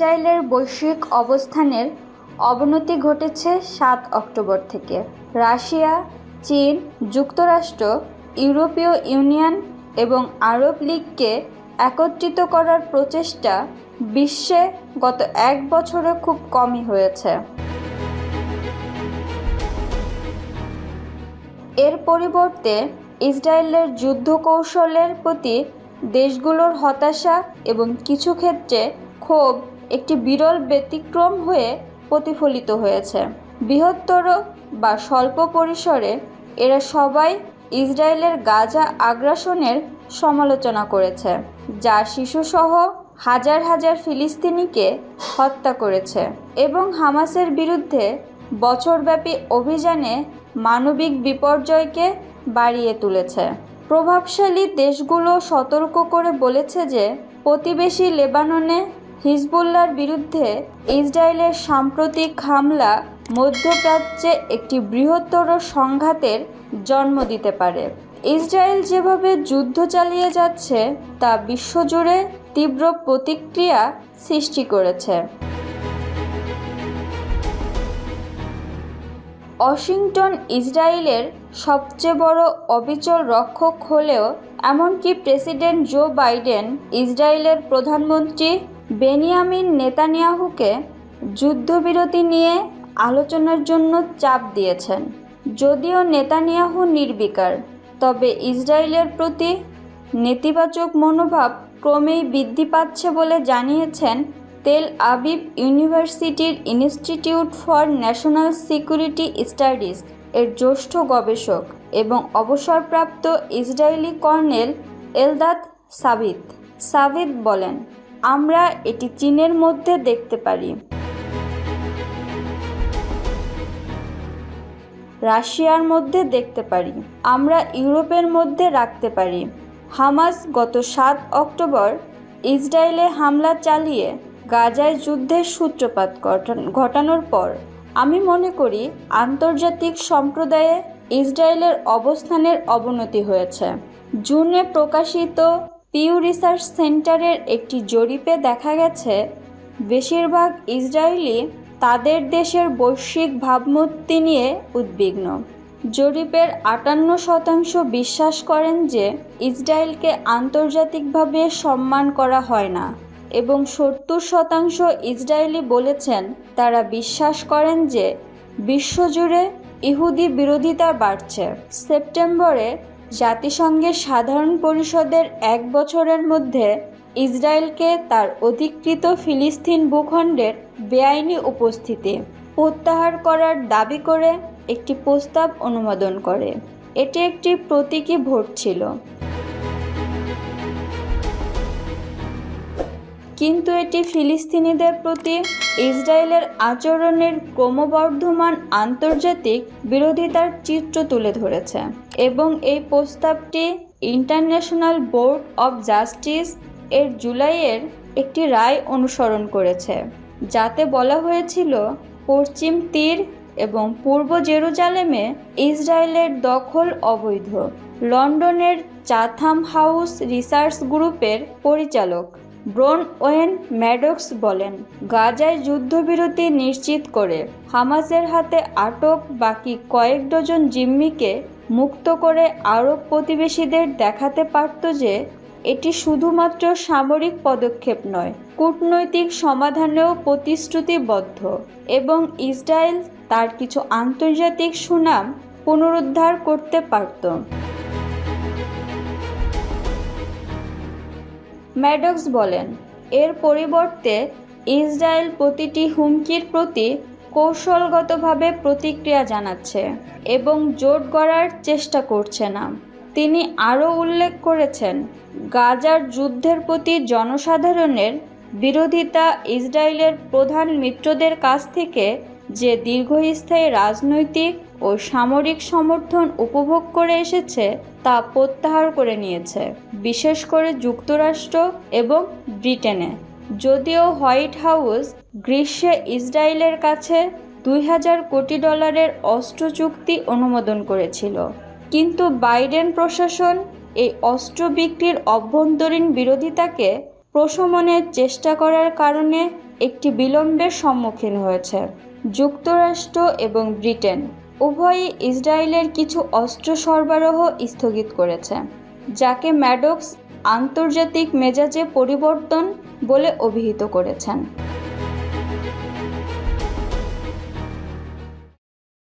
ইসরায়েলের বৈশ্বিক অবস্থানের অবনতি ঘটেছে সাত অক্টোবর থেকে। রাশিয়া, চীন, যুক্তরাষ্ট্র, ইউরোপীয় ইউনিয়ন এবং আরব লীগকে একত্রিত করার প্রচেষ্টা বিশ্বে গত এক বছরে খুব কমই হয়েছে। এর পরিবর্তে ইসরায়েলের যুদ্ধ কৌশলের প্রতি দেশগুলোর হতাশা এবং কিছু ক্ষেত্রে ক্ষোভ একটি বিরল ব্যতিক্রম হয়ে প্রতিফলিত হয়েছে। বৃহত্তর বা স্বল্প পরিসরে এরা সবাই ইসরায়েলের গাজা আগ্রাসনের সমালোচনা করেছে, যা শিশুসহ হাজার হাজার ফিলিস্তিনিকে হত্যা করেছে এবং হামাসের বিরুদ্ধে বছরব্যাপী অভিযানে মানবিক বিপর্যয়কে বাড়িয়ে তুলেছে। প্রভাবশালী দেশগুলো সতর্ক করে বলেছে যে, প্রতিবেশী লেবাননে হিজবুল্লার বিরুদ্ধে ইসরায়েলের সাম্প্রতিক হামলা মধ্যপ্রাচ্যে একটি বৃহত্তর সংঘাতের জন্ম দিতে পারে। ইসরায়েল যেভাবে যুদ্ধ চালিয়ে যাচ্ছে, তা বিশ্বজুড়ে তীব্র প্রতিক্রিয়া সৃষ্টি করেছে। ওয়াশিংটন ইসরায়েলের সবচেয়ে বড় অবিচল রক্ষক হলেও এমনকি প্রেসিডেন্ট জো বাইডেন ইসরায়েলের প্রধানমন্ত্রী বেনিয়ামিন নেতানিয়াহুকে যুদ্ধবিরতি নিয়ে আলোচনার জন্য চাপ দিয়েছেন। যদিও নেতানিয়াহু নির্বিকার, তবে ইসরায়েলের প্রতি নেতিবাচক মনোভাব ক্রমেই বৃদ্ধি পাচ্ছে বলে জানিয়েছেন তেল আবিব ইউনিভার্সিটির institute for national security studies এর জ্যেষ্ঠ গবেষক এবং অবসরপ্রাপ্ত ইসরায়েলি কর্নেল এলদাত সাবিত। সাবিত বলেন আমরা এটি চীনের মধ্যে দেখতে পারি। রাশিয়ার মধ্যে দেখতে পারি। আমরা ইউরোপের মধ্যে রাখতে পারি। হামাস গত সাত অক্টোবর ইসরায়েলে হামলা চালিয়ে গাজায় যুদ্ধের সূত্রপাত ঘটান- ঘটানোর পর আমি মনে করি আন্তর্জাতিক সম্প্রদায়ে ইসরায়েলের অবস্থানের অবনতি হয়েছে। জুনে প্রকাশিত পিউ রিসার্চ সেন্টারের একটি জরিপে দেখা গেছে, বেশিরভাগ ইসরায়েলি তাদের দেশের বৈশ্বিক ভাবমূর্তি নিয়ে উদ্বিগ্ন। জরিপের আটান্ন শতাংশ বিশ্বাস করেন যে ইসরায়েলকে আন্তর্জাতিকভাবে সম্মান করা হয় না এবং সত্তর শতাংশ ইসরায়েলি বলেছেন তারা বিশ্বাস করেন যে বিশ্বজুড়ে ইহুদি বিরোধিতা বাড়ছে। সেপ্টেম্বরে জাতিসংঘের সাধারণ পরিষদের এক বছরের মধ্যে ইসরায়েলকে তার অধিকৃত ফিলিস্তিন ভূখণ্ডের বেআইনি উপস্থিতি প্রত্যাহার করার দাবি করে একটি প্রস্তাব অনুমোদন করে। এটি একটি প্রতীকী ভোট ছিল। কিন্তু এটি ফিলিস্তিনিদের প্রতি ইসরায়েলের আচরণের ক্রমবর্ধমান আন্তর্জাতিক বিরোধিতার চিত্র তুলে ধরেছে এবং এই প্রস্তাবটি ইন্টারন্যাশনাল বোর্ড অব জাস্টিস এর জুলাইয়ের একটি রায় অনুসরণ করেছে, যাতে বলা হয়েছিল পশ্চিম তীর এবং পূর্ব জেরুজালেমে ইসরায়েলের দখল অবৈধ। লন্ডনের চাথাম হাউস রিসার্চ গ্রুপের পরিচালক ব্রন ওয়েন ম্যাডক্স বলেন, গাজায় যুদ্ধবিরতি নিশ্চিত করে হামাসের হাতে আটক বাকি কয়েক ডজন জিম্মিকে মুক্ত করে আরব প্রতিবেশীদের দেখাতে পারত যে এটি শুধুমাত্র সামরিক পদক্ষেপ নয়, কূটনৈতিক সমাধানেও প্রতিশ্রুতিবদ্ধ এবং ইসরায়েল তার কিছু আন্তর্জাতিক সুনাম পুনরুদ্ধার করতে পারত। ম্যাডক্স বলেন, এর পরিবর্তে ইসরায়েল প্রতিটি হুমকির প্রতি কৌশলগতভাবে প্রতিক্রিয়া জানাচ্ছে এবং জোট গড়ার চেষ্টা করছে না। তিনি আরও উল্লেখ করেছেন, গাজার যুদ্ধের প্রতি জনসাধারণের বিরোধিতা ইসরায়েলের প্রধান মিত্রদের কাছ থেকে যে দীর্ঘস্থায়ী রাজনৈতিক ও সামরিক সমর্থন উপভোগ করে এসেছে তা প্রত্যাহার করে নিয়েছে, বিশেষ করে যুক্তরাষ্ট্র এবং ব্রিটেনে। যদিও হোয়াইট হাউস গ্রীষ্মে ইসরায়েলের কাছে দুই হাজার কোটি ডলারের অস্ত্র চুক্তি অনুমোদন করেছিল, কিন্তু বাইডেন প্রশাসন এই অস্ত্র বিক্রির অভ্যন্তরীণ বিরোধিতাকে প্রশমনের চেষ্টা করার কারণে একটি বিলম্বের সম্মুখীন হয়েছে। যুক্তরাষ্ট্র এবং ব্রিটেন উভয়ই ইসরায়েলের কিছু অস্ত্র সরবরাহ স্থগিত করেছে, যাকে ম্যাডক্স আন্তর্জাতিক মেজাজে পরিবর্তন বলে অভিহিত করেছেন।